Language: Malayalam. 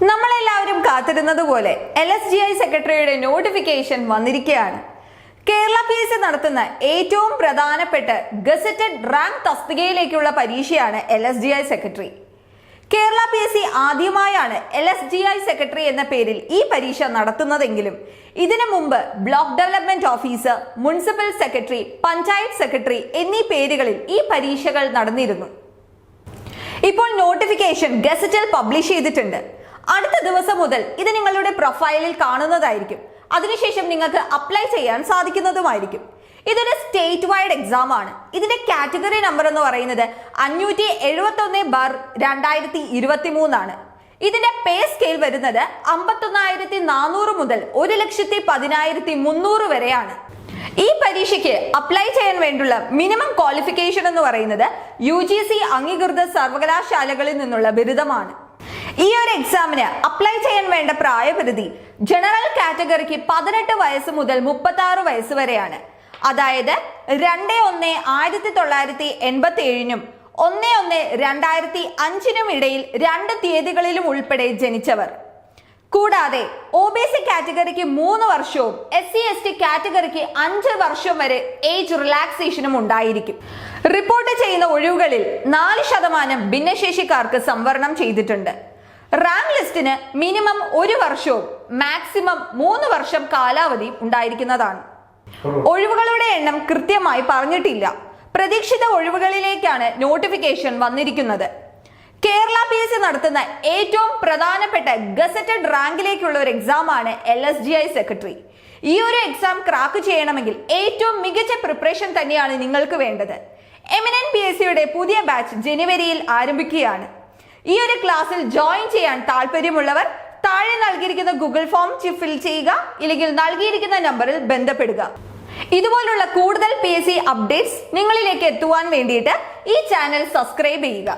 നമ്മളെല്ലാവരും കാത്തിരുന്നത് പോലെ എൽ എസ് ജി ഐ സെക്രട്ടറിയുടെ നോട്ടിഫിക്കേഷൻ വന്നിരിക്കുകയാണ് കേരള പി എസ് സി നടത്തുന്ന ഏറ്റവും പ്രധാനപ്പെട്ട ഗസറ്റഡ് റാങ്ക് തസ്തികയിലേക്കുള്ള പരീക്ഷയാണ് L S G I secretary Kerala P S C ആദ്യമായാണ് L S G I secretary എന്ന പേരിൽ ഈ പരീക്ഷ നടത്തുന്നതെങ്കിലും ഇതിനു മുമ്പ് block development officer municipal secretary panchayat secretary എന്നീ പേരുകളിൽ ഈ പരീക്ഷകൾ നടന്നിരുന്നു. ഇപ്പോൾ നോട്ടിഫിക്കേഷൻ ഗസറ്റിൽ പബ്ലിഷ് ചെയ്തിട്ടുണ്ട്. അടുത്ത ദിവസം മുതൽ ഇത് നിങ്ങളുടെ പ്രൊഫൈലിൽ കാണുന്നതായിരിക്കും. അതിനുശേഷം നിങ്ങൾക്ക് അപ്ലൈ ചെയ്യാൻ സാധിക്കുന്നതുമായിരിക്കും. ഇതൊരു സ്റ്റേറ്റ് വൈഡ് എക്സാം ആണ്. ഇതിന്റെ കാറ്റഗറി നമ്പർ എന്ന് പറയുന്നത് അഞ്ഞൂറ്റി എഴുപത്തി ഒന്ന് ബാർ രണ്ടായിരത്തി ഇരുപത്തി മൂന്നാണ് ഇതിന്റെ പേ സ്കെയിൽ വരുന്നത് അമ്പത്തൊന്നായിരത്തി നാനൂറ് മുതൽ ഒരു ലക്ഷത്തി പതിനായിരത്തി മുന്നൂറ് വരെയാണ്. ഈ പരീക്ഷയ്ക്ക് അപ്ലൈ ചെയ്യാൻ വേണ്ടിയുള്ള മിനിമം ക്വാളിഫിക്കേഷൻ എന്ന് പറയുന്നത് യു അംഗീകൃത സർവകലാശാലകളിൽ നിന്നുള്ള ബിരുദമാണ്. ഈ ഒരു എക്സാമിന് അപ്ലൈ ചെയ്യാൻ വേണ്ട പ്രായപരിധി ജനറൽ കാറ്റഗറിക്ക് പതിനെട്ട് വയസ്സ് മുതൽ മുപ്പത്തി ആറ് വയസ്സ് വരെയാണ്. അതായത് രണ്ട് ഒന്ന് ആയിരത്തി തൊള്ളായിരത്തി എൺപത്തി ഏഴിനും ഒന്ന് ഒന്ന് രണ്ടായിരത്തി അഞ്ചിനും ഇടയിൽ രണ്ട് തീയതികളിലും ഉൾപ്പെടെ ജനിച്ചവർ. കൂടാതെ ഒ ബി സി കാറ്റഗറിക്ക് മൂന്ന് വർഷവും എസ് സി എസ് ടി കാറ്റഗറിക്ക് അഞ്ച് വർഷം വരെ ഏജ് റിലാക്സേഷനും ഉണ്ടായിരിക്കും. റിപ്പോർട്ട് ചെയ്യുന്ന ഒഴിവുകളിൽ നാല് ശതമാനം ഭിന്നശേഷിക്കാർക്ക് സംവരണം ചെയ്തിട്ടുണ്ട്. റാങ്ക് ലിസ്റ്റിന് മിനിമം ഒരു വർഷവും മാക്സിമം മൂന്ന് വർഷം കാലാവധി ഉണ്ടായിരിക്കുന്നതാണ്. ഒഴിവുകളുടെ എണ്ണം കൃത്യമായി പറഞ്ഞിട്ടില്ല. പ്രതീക്ഷിത ഒഴിവുകളിലേക്കാണ് നോട്ടിഫിക്കേഷൻ വന്നിരിക്കുന്നത്. കേരള പി എസ് സി നടത്തുന്ന ഏറ്റവും പ്രധാനപ്പെട്ട ഗസറ്റഡ് റാങ്കിലേക്കുള്ള ഒരു എക്സാം ആണ് L S G I secretary. ഈ ഒരു എക്സാം ക്രാക്ക് ചെയ്യണമെങ്കിൽ ഏറ്റവും മികച്ച പ്രിപ്പറേഷൻ തന്നെയാണ് നിങ്ങൾക്ക് വേണ്ടത്. എമിനൻ പി എസ് സിയുടെ പുതിയ ബാച്ച് ജനുവരിയിൽ ആരംഭിക്കുകയാണ്. ഈ ഒരു ക്ലാസ്സിൽ ജോയിൻ ചെയ്യാൻ താല്പര്യമുള്ളവർ താഴെ നൽകിയിരിക്കുന്ന ഗൂഗിൾ ഫോം ഫിൽ ചെയ്യുക ഇല്ലെങ്കിൽ നൽകിയിരിക്കുന്ന നമ്പറിൽ ബന്ധപ്പെടുക. ഇതുപോലുള്ള കൂടുതൽ പി അപ്ഡേറ്റ്സ് നിങ്ങളിലേക്ക് എത്തുവാൻ വേണ്ടിയിട്ട് ഈ ചാനൽ സബ്സ്ക്രൈബ് ചെയ്യുക.